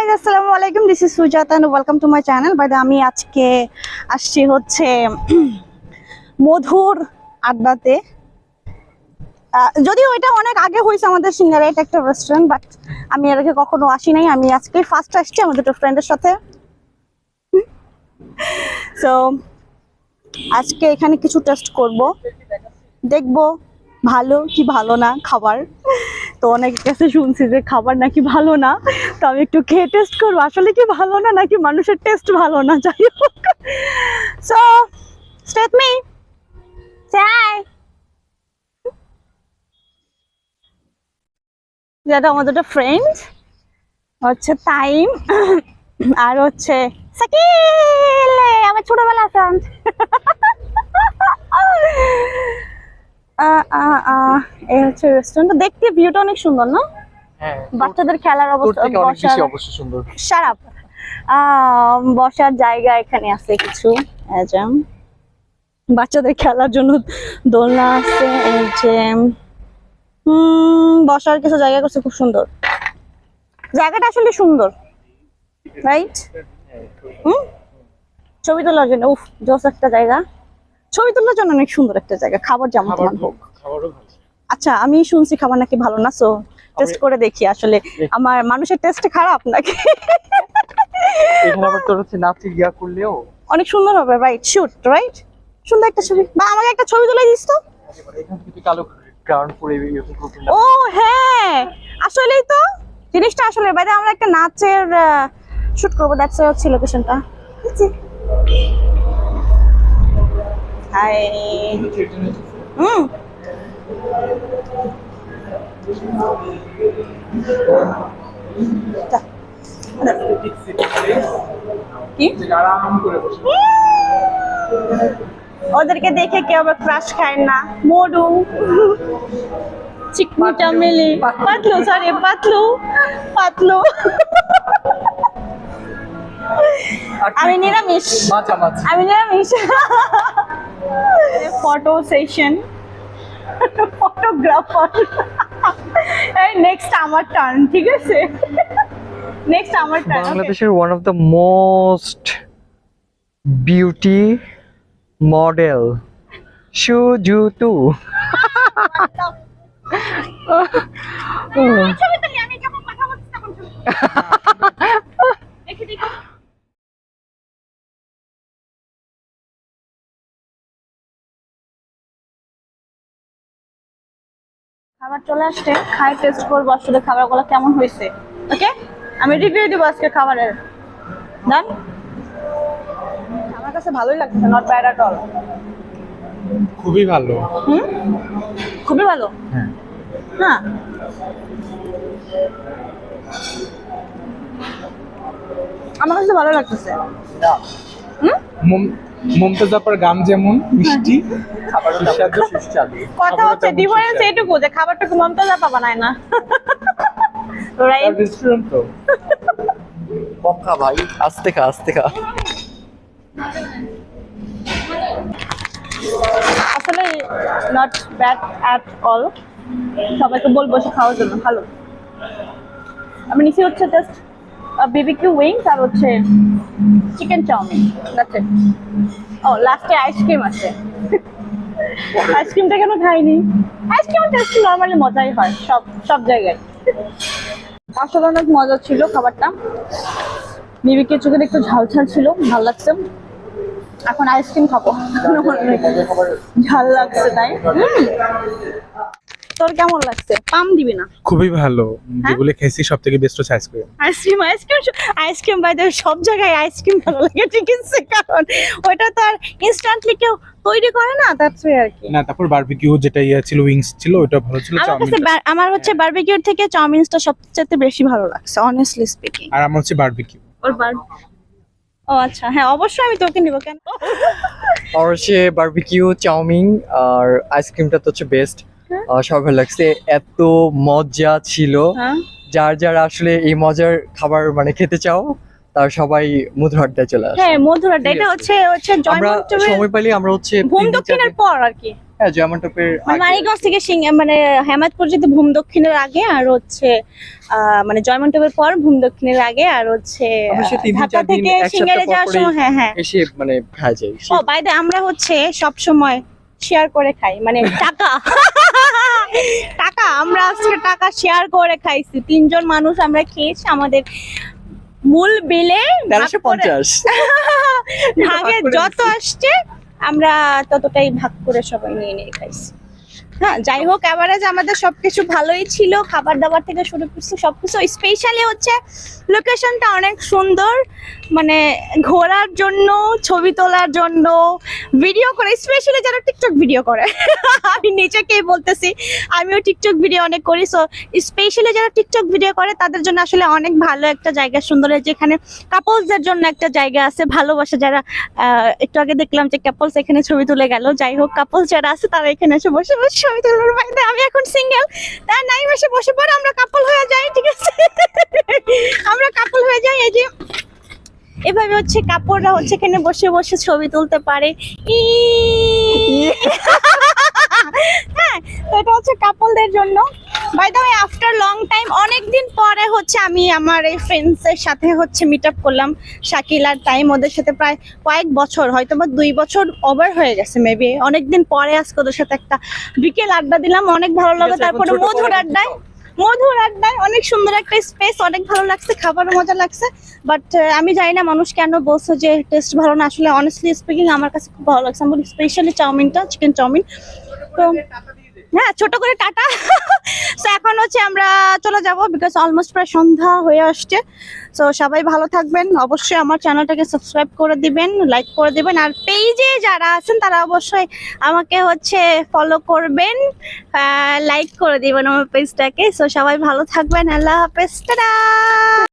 Guys আসসালামু আলাইকুম this is Sujata and welcome to my channel bye আমি আজকে আসছি হচ্ছে মধুর আড্ডাতে। যদিও এটা অনেক আগে হয়েছে আমাদের সিঙ্গারে, এটা একটা রেস্টুরেন্ট বাট আমি এর আগে কখনো আসি নাই। আমি আজকে ফার্স্ট আসছি আমাদের দুটো ফ্রেন্ডের সাথে। সো আজকে এখানে কিছু টেস্ট করব। দেখব ভালো কি ভালো না খাবার। তো অনেকের কাছে শুনছি যে খাবার নাকি ভালো না, তো আমি একটু খেয়ে টেস্ট করব। আসলে কি ভালো না নাকি মানুষের টেস্ট ভালো না? যাই হোক। সো স্টেট মি যেটা আমার দুটো ফ্রেন্ড হচ্ছে টাইম আর হচ্ছে সাকিল আমার ছোটবেলা ফ্রেন্ড এই হচ্ছে রেস্টুরেন্ট দেখতে ভিউটা অনেক সুন্দর না? হ্যাঁ বাচ্চাদের খেলার অবস্থা বেশি বসার জায়গা এখানে আছে কিছু বাচ্চাদের খেলার জন্য দোলনা আছে এই যে হুম বসার কিছু জায়গা করছে খুব সুন্দর। জায়গাটা আসলে সুন্দর রাইট হুম? ছবি তোলার জন্য উফ জোস একটা জায়গা। ছবি তোলার জন্য অনেক সুন্দর একটা জায়গা খাবার যেমন হোক খাবারও ভালো। আচ্ছা আমি শুনছি খাবার নাকি ভালো না সো টেস্ট করে দেখি আসলে। আমার মানুষের টেস্ট খারাপ নাকি? এখানে আবার তোর হচ্ছে নাচে গিয়া করলেও। অনেক সুন্দর হবে রাইট শুট রাইট সুন্দর একটা ছবি। বা আমাকে একটা ছবি তুলে দিস তো। এখান থেকে কালো গ্রাউন্ড করে এরকম ও হ্যাঁ। আসলেই তো। জিনিসটা আসলে বাইরে আমরা একটা নাচের শুট করব দ্যাটস হচ্ছে লোকেশনটা হাই হুম। কি? ওদেরকে দেখে কেউ আবার ক্রাশ খায় না। মোডু। চিকমিটা মিলি। পাতলু। সরি পাতলু। পাতলু। আমি নিরামিষ। মাছা আমি নিরামিষ। ফটো সেশন ফটোগ্রাফার এই নেক্সট আমার টার্ন ঠিক আছে? নেক্সট আমার টার্ন বাংলাদেশের one of the most beauty model সুজুতু আমি যখন কথা বলছি তখন খাবার চলে আসছে খাই টেস্ট করব আসলে খাবারগুলো কেমন হয়েছে ওকে? আমি রিভিউ দিব আজকে খাবারের। ডান আমার কাছে ভালোই লাগছে নট ব্যাড অ্যাট অল খুবই ভালো। হুম? খুবই ভালো? হ্যাঁ। না আমার কাছে ভালো লাগতেছে। হুম? মমতাজ আপার গান যেমন মিষ্টি সুস্বাদু সুস্বাদু। কথা হচ্ছে ডিফারেন্স এইটুকু যে খাবারটুকু মমতাজা নাই না। রাইট রেস্টুরেন্ট তো। পক্কা ভাই আস্তে খা আস্তে খা। আসলে নট ব্যাড অ্যাট অল সবাইকে বলব সে খাওয়ার জন্য ভালো। আমি নিচে হচ্ছে জাস্ট বিবিকিউ উইংস আর হচ্ছে chicken chow mein that's it ও লাস্টে আইসক্রিম আছে। আইসক্রিমটা কেন খাইনি? আইসক্রিম টেস্ট নর্মালি মজাই হয় সব সব জায়গায়। আসলে অনেক মজা ছিল খাবারটা। বিবিকে চোখে একটু ঝাল ঝাল ছিল ভালো লাগছে। এখন আইসক্রিম খাব। ঝাল লাগছে তাই। হুম। তোর কেমন লাগছে? পাম দিবি না। খুবই ভালো। হ্যাঁ? যেগুলো খেয়েছি সব থেকে বেস্ট হচ্ছে আইসক্রিম আইসক্রিম আইসক্রিম আইসক্রিম বাইরে সব জায়গায় আইসক্রিম ভালো লাগে ঠিক আছে? কারণ ওটা তো আর ইনস্ট্যান্টলি কেউ তৈরি করে না দ্যাটস ওয়ে আর কি। না তারপর বারবিকিউ যেটা ইয়ে ছিল উইংস ছিল ওটা ভালো ছিল আমার চাউমিন আমার হচ্ছে বারবিকিউর থেকে চাউমিনসটা সবচেয়ে বেশি ভালো লাগছে অনেস্টলি স্পিকিং আর আমার হচ্ছে বারবিকিউ ওর বার ও আচ্ছা হ্যাঁ অবশ্যই আমি তোকে নিব কেন? আর হচ্ছে বারবিকিউ চাউমিন আর আইসক্রিমটা তো হচ্ছে বেস্ট হ্যাঁ। ভালো লাগছে। এত মজা ছিল। হ্যাঁ। যার যারা আসলে এই মজার খাবার মানে খেতে চাও তার সবাই মধুর আড্ডায় চলে আসে। হ্যাঁ এটা হচ্ছে হচ্ছে আমরা সময় পাইলে আমরা হচ্ছে চার দক্ষিণের পর আর কি। হ্যাঁ জয়মন্টপের মানে আগে। মানিকগঞ্জ থেকে সিং- মানে হেমাদপুর যেতে ভূম দক্ষিণের আগে আর হচ্ছে আহ, মানে জয়মন্টপের পর ভূম দক্ষিণের আগে আর হচ্ছে ঢাকা থেকে সিঙ্গারে যাওয়ার সময় হ্যাঁ হ্যাঁ। এসে মানে খাওয়া যায় ও বাইদে আমরা হচ্ছে সব সময় শেয়ার করে খাই মানে টাকা। টাকা আমরা আজকে টাকা শেয়ার করে খাইছি। তিনজন মানুষ আমরা খেয়েছি আমাদের মূল বিলে তেরোশো পঞ্চাশ। ভাগে যত আসছে আমরা ততটাই ভাগ করে সবাই নিয়ে নিয়ে খাইছি। হ্যাঁ যাই হোক এভারেজ আমাদের সবকিছু ভালোই ছিল, খাবার দাবার থেকে শুরু করছি, সবকিছু স্পেশালি হচ্ছে লোকেশনটা অনেক সুন্দর মানে ঘোরার জন্য, ছবি তোলার জন্য ভিডিও করে স্পেশালি যারা টিকটক ভিডিও করে। আমি নিজেকেই বলতেছি, আমিও টিকটক ভিডিও অনেক করি সো স্পেশালি যারা টিকটক ভিডিও করে, তাদের জন্য আসলে অনেক ভালো একটা জায়গা সুন্দর যেখানে কাপলসদের জন্য একটা জায়গা আছে, ভালোবাসা যারা একটু আগে দেখলাম যে কাপলস এখানে ছবি তুলে গেল, যাই হোক কাপলস যারা আছে, তারা এখানে এসে বসে বসে ছবি তুলবার বাইরে আমি এখন সিঙ্গেল তার নাই মাসে বসে পরে আমরা কাপল হয়ে যাই, ঠিক আছে? আমরা কাপল হয়ে যাই, এই যে এভাবে হচ্ছে কাপড়রা হচ্ছে এখানে বসে বসে ছবি তুলতে পারে। ই হ্যাঁ তো এটা হচ্ছে কাপলদের জন্য by the way after long time অনেক দিন পরে হচ্ছে আমি আমার এই ফ্রেন্ডস এর সাথে হচ্ছে মিট আপ করলাম। শাকিল আর টাইম ওদের সাথে প্রায় কয়েক বছর হয়তো বা দুই বছর ওভার হয়ে গেছে মেবি অনেকদিন পরে আজকে ওদের সাথে একটা বিকেল আড্ডা দিলাম অনেক ভালো এখন তারপরে মধুর আড্ডায় মধুর আড্ডায় অনেক সুন্দর একটা স্পেস অনেক ভালো লাগছে খাবারও মজা লাগছে। বাট আমি জানি না মানুষ কেন বলছো যে টেস্ট ভালো না। আসলে অনেস্টলি স্পিকিং আমার কাছে খুব ভালো লাগছে। আমার স্পেশালি চাউমিনটা চিকেন চাউমিন। তো হ্যাঁ ছোট করে টাটা। সো এখন হচ্ছে আমরা চলে যাব বিকজ অলমোস্ট প্রায় সন্ধ্যা হয়ে আসছে। সো সবাই ভালো থাকবেন। অবশ্যই আমার চ্যানেলটাকে সাবস্ক্রাইব করে দিবেন লাইক করে দিবেন। আর পেজে যারা আছেন, তারা অবশ্যই আমাকে হচ্ছে ফলো করবেন লাইক করে দিবেন আমার পেজটাকে সো সবাই ভালো থাকবেন। আল্লাহ হাফেজ।